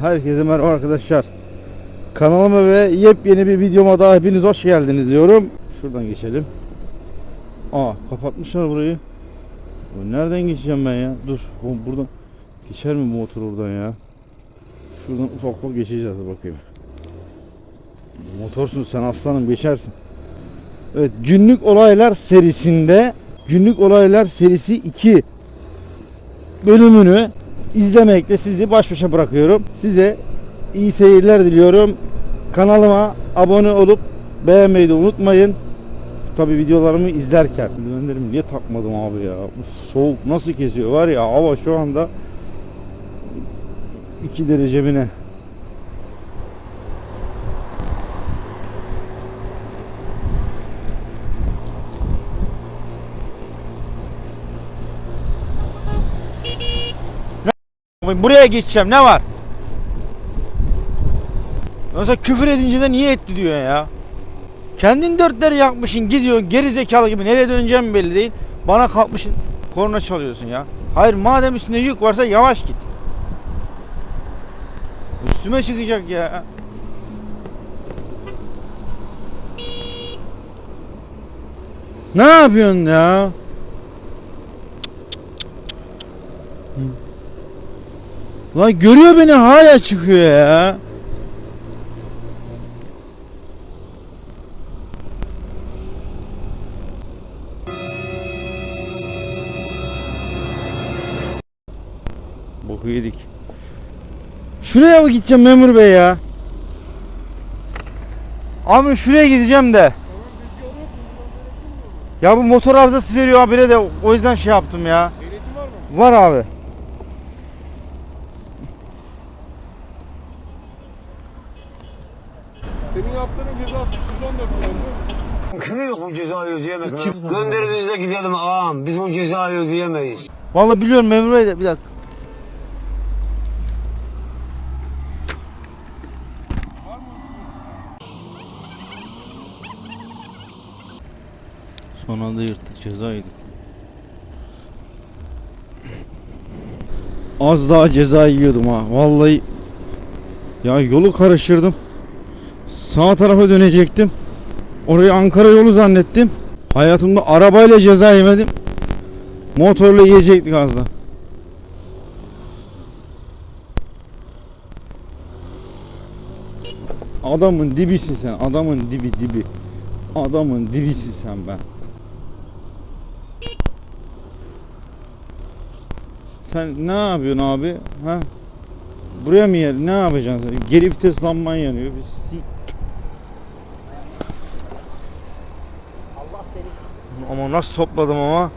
herkese merhaba arkadaşlar. Kanalıma ve yepyeni bir videoma daha hepiniz hoş geldiniz diyorum. Şuradan geçelim. Aa kapatmışlar burayı. Nereden geçeceğim ben ya? Dur. Oğlum buradan geçer mi bu motor oradan ya? Şuradan ufak ufak geçeceğiz bakayım. Motorsun sen aslanım geçersin. Evet günlük olaylar serisinde günlük olaylar serisi 2 bölümünü izlemekle sizi baş başa bırakıyorum. Size iyi seyirler diliyorum. Kanalıma abone olup beğenmeyi de unutmayın. Tabi videolarımı izlerken. Eldivenlerimi niye takmadım abi ya? Uf, soğuk nasıl kesiyor var ya hava şu anda 2 derece Buraya geçeceğim ne var? Mesela küfür edince de niye etti diyor ya. Kendin dörtleri yakmışsın gidiyorsun geri zekalı gibi nereye döneceğim belli değil. Bana kalkmışsın korna çalıyorsun ya. Hayır madem üstünde yük varsa yavaş git. Üstüme çıkacak ya. Ne yapıyorsun ya? Lan görüyor beni hala çıkıyor ya. Boku yedik. Şuraya mı gideceğim memur bey ya? Abi şuraya gideceğim de. Ya bu motor arızası veriyor habire de o yüzden şey yaptım ya. Ehliyetin var mı? Var abi. Senin yaptığının cezası 314 lira. Kimi yok bu cezayı ödeyemek? Gönderin biz de gidelim ağam. Biz bu cezayı ödeyemeyiz. Vallahi biliyorum memur bey de bir dakika. Son anda yırttık ceza yedik. Az daha ceza yiyordum ha. Vallahi ya yolu karıştırdım. Sağ tarafa dönecektim. Orayı Ankara yolu zannettim. Hayatımda arabayla ceza yemedim. Motorla yiyecektik az daha. Adamın dibisin sen. Adamın dibi dibi. Adamın dibisin sen ben. Sen ne yapıyorsun abi? Ha? Buraya mı yer? Ne yapacaksın sen? Geri vites lamban yanıyor. Bir Ama nasıl topladım ama.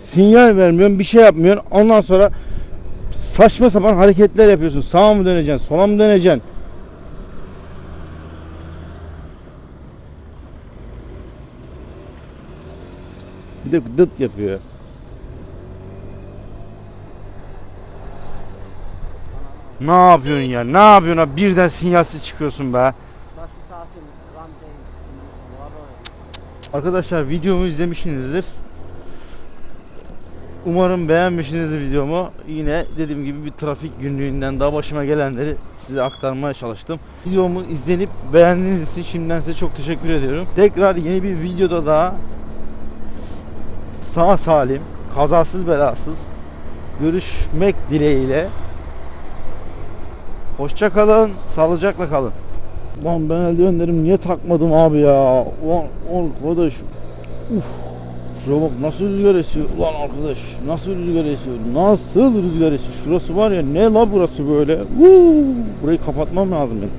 Sinyal vermiyorsun, bir şey yapmıyorsun. Ondan sonra saçma sapan hareketler yapıyorsun. Sağa mı döneceksin, sola mı döneceksin? Bir de dıt yapıyor. Ne yapıyorsun ya? Ne yapıyorsun abi? Birden sinyalsiz çıkıyorsun be. Arkadaşlar videomu izlemişsinizdir. Umarım beğenmişsinizdir videomu. Yine dediğim gibi bir trafik günlüğünden daha başıma gelenleri size aktarmaya çalıştım. Videomu izlenip beğendiğiniz için şimdiden size çok teşekkür ediyorum. Tekrar yeni bir videoda daha sağ salim, kazasız belasız görüşmek dileğiyle. Hoşça kalın, sağlıcakla kalın. Lan ben eldivenlerimi niye takmadım abi ya? Ulan arkadaş. Uf. Şuraya bak nasıl rüzgar esiyor. Ulan arkadaş nasıl rüzgar esiyor? Nasıl rüzgar esiyor? Şurası var ya ne la burası böyle? Vuu. Burayı kapatmam lazım benim.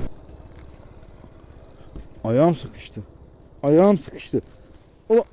Ayağım sıkıştı. Ayağım sıkıştı. Ulan